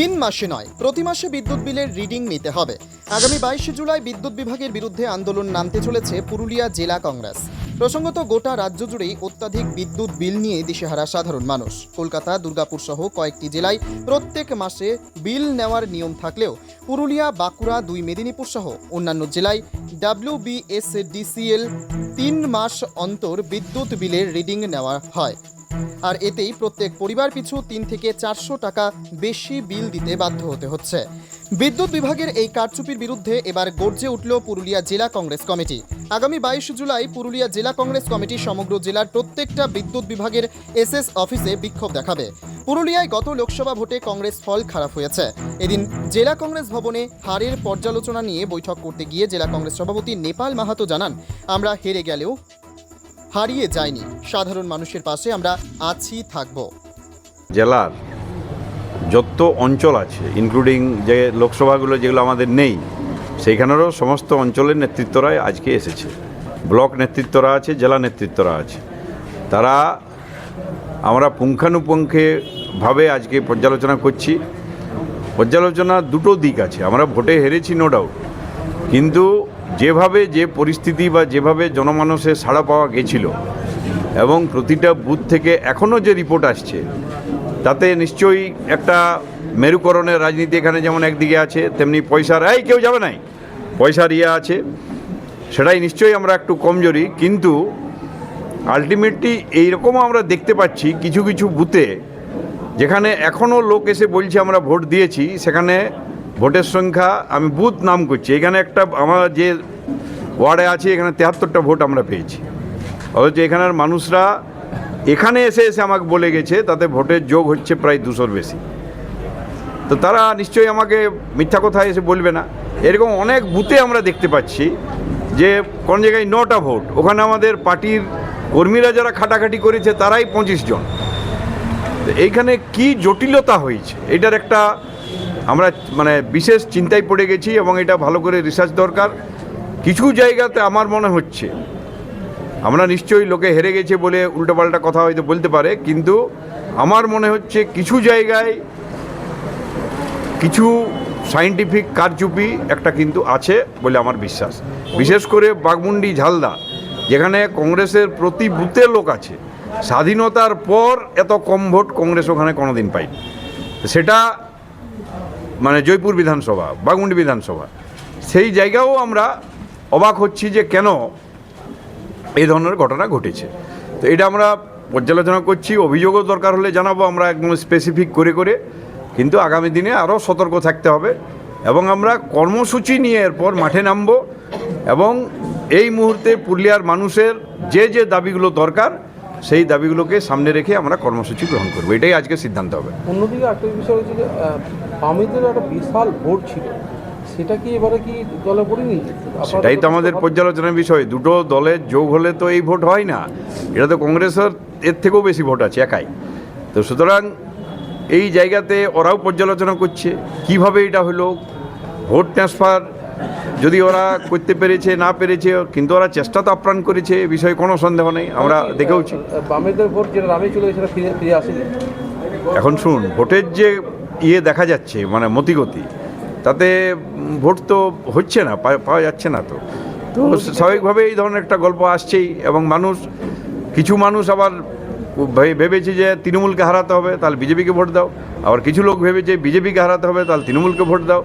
তিন মাসে নয়, প্রতি মাসে বিদ্যুৎ বিলের রিডিং নিতে হবে। আগামী বাইশে জুলাই বিদ্যুৎ বিভাগের বিরুদ্ধে আন্দোলন নামতে চলেছে পুরুলিয়া জেলা কংগ্রেস। প্রসঙ্গত, গোটা রাজ্য জুড়েই অত্যাধিক বিদ্যুৎ বিল নিয়ে দিশেহারা সাধারণ মানুষ। কলকাতা, দুর্গাপুর সহ কয়েকটি জেলায় প্রত্যেক মাসে বিল নেওয়ার নিয়ম থাকলেও পুরুলিয়া, বাঁকুড়া, দুই মেদিনীপুর সহ অন্যান্য জেলায় ডাব্লিউবিএসডিসিএল তিন মাস অন্তর বিদ্যুৎ বিলের রিডিং নেওয়া হয়। আর এতেই প্রত্যেক পরিবার পিছু তিন থেকে চারশো টাকা বেশি বিল দিতে বাধ্য হতে হচ্ছে। বিদ্যুৎ বিভাগের এই কারচুপির বিরুদ্ধে এবার গর্জে উঠল পুরুলিয়া জেলা কংগ্রেস কমিটি। আগামী বাইশ জুলাই পুরুলিয়া জেলা কংগ্রেস কমিটি সমগ্র জেলার প্রত্যেকটা বিদ্যুৎ বিভাগের এসএস অফিসে বিক্ষোভ দেখাবে। পুরুলিয়ায় গত লোকসভা ভোটে কংগ্রেস ফল খারাপ হয়েছে। এদিন জেলা কংগ্রেস ভবনে হারের পর্যালোচনা নিয়ে বৈঠক করতে গিয়ে জেলা কংগ্রেস সভাপতি নেপাল মাহাতো জানান, আমরা হেরে গেলেও হারিয়ে যায়নি সাধারণ মানুষের পাশে আমরা আছি, থাকব। জেলার যত অঞ্চল আছে ইনক্লুডিং যে লোকসভাগুলো যেগুলো আমাদের নেই, সেইখানেরও সমস্ত অঞ্চলের নেতৃত্বরাই আজকে এসেছে। ব্লক নেতৃত্বরা আছে, জেলা নেতৃত্বরা আছে। তারা আমরা পুঙ্খানুপুঙ্খেভাবে আজকে পর্যালোচনা করছি। পর্যালোচনা দুটো দিক আছে, আমরা ভোটে হেরেছি নো ডাউট কিন্তু যেভাবে যে পরিস্থিতি বা যেভাবে জনমানসে সাড়া পাওয়া গেছিল, এবং প্রতিটা বুথ থেকে এখনও যে রিপোর্ট আসছে তাতে নিশ্চয়ই একটা মেরুকরণের রাজনীতি এখানে যেমন একদিকে আছে, তেমনি পয়সার, এই কেউ যাবে নাই। পয়সার ইয়ে আছে। সেটাই নিশ্চয়ই আমরা একটু কমজোরি, কিন্তু আলটিমেটলি এইরকমও আমরা দেখতে পাচ্ছি কিছু কিছু বুথে, যেখানে এখনও লোক এসে বলছে আমরা ভোট দিয়েছি, সেখানে ভোটের সংখ্যা, আমি বুথ নাম করছি। এখানে একটা আমার যে ওয়ার্ডে আছে, এখানে তেহাত্তরটা ভোট আমরা পেয়েছি। অথচ এখানের মানুষরা এখানে এসে এসে আমাকে বলে গেছে, তাতে ভোটের যোগ হচ্ছে প্রায় দুশোর বেশি। তো তারা নিশ্চয়ই আমাকে মিথ্যা কথা এসে বলবে না। এরকম অনেক বুথে আমরা দেখতে পাচ্ছি যে কোন জায়গায় নটা ভোট, ওখানে আমাদের পার্টির কর্মীরা যারা খাটাখাটি করেছে, তারাই পঁচিশ জন। এইখানে কি জটিলতা হয়েছে, এটার একটা আমরা মানে বিশেষ চিন্তায় পড়ে গেছি এবং এটা ভালো করে রিসার্চ দরকার। কিছু জায়গাতে আমার মনে হচ্ছে আমরা নিশ্চয়ই লোকে হেরে গেছে বলে উল্টোপাল্টা কথা হয়তো বলতে পারে, কিন্তু আমার মনে হচ্ছে কিছু জায়গায় কিছু সাইন্টিফিক কারচুপি একটা কিন্তু আছে বলে আমার বিশ্বাস। বিশেষ করে বাগমুন্ডি ঝালদা, যেখানে কংগ্রেসের প্রতি বুথে লোক আছে, স্বাধীনতার পর এত কম ভোট কংগ্রেস ওখানে কোনোদিন পায়নি। সেটা মানে জয়পুর বিধানসভা বাগমুন্ডি বিধানসভা, সেই জায়গাও আমরা অবাক হচ্ছি যে কেন এই ধরনের ঘটনা ঘটেছে। তো এটা আমরা পর্যালোচনা করছি, অভিযোগও দরকার হলে জানাব আমরা একদম স্পেসিফিক করে করে। কিন্তু আগামী দিনে আরও সতর্ক থাকতে হবে এবং আমরা কর্মসূচি নিয়ে এরপর মাঠে নামবো এবং এই মুহূর্তে পুরুলিয়ার মানুষের যে যে দাবিগুলো দরকার, সেই দাবিগুলোকে সামনে রেখে আমরা কর্মসূচি গ্রহণ করব। এটাই আজকে সিদ্ধান্ত হবে। অন্যদিকে একটা বিষয় হচ্ছে যে বামেদের একটা বিশাল ভোট ছিল। সেটা কি এবারে কি দলে পড়েনি? সেটাই তো আমাদের পর্যালোচনার বিষয়। দুটো দলের যোগ হলে তো এই ভোট হয় না। এটা তো কংগ্রেসের এর থেকেও বেশি ভোট আছে একাই। তো সুতরাং এই জায়গাতে ওরাও পর্যালোচনা করছে কীভাবে এটা হলো ভোট ট্রান্সফার যদি ওরা করতে পেরেছে না পেরেছে কিন্তু ওরা চেষ্টা তো আপ্রাণ করেছে এ বিষয়ে কোনো সন্দেহ নেই আমরা দেখেওছি। বামেদের ভোট যেটা রামে চলে গেছে সেটা ফিরে ফিরে আসেনি? এখন শুন ভোটের যে ইয়ে দেখা যাচ্ছে মানে মতিগতি তাতে ভোট তো হচ্ছে না পাওয়া যাচ্ছে না তো। তো স্বাভাবিকভাবে এই ধরনের একটা গল্প আসছেই এবং মানুষ কিছু মানুষ আবার ভেবেছে যে তৃণমূলকে হারাতে হবে তাহলে বিজেপিকে ভোট দাও। আবার কিছু লোক ভেবেছে বিজেপিকে হারাতে হবে তাহলে তৃণমূলকে ভোট দাও।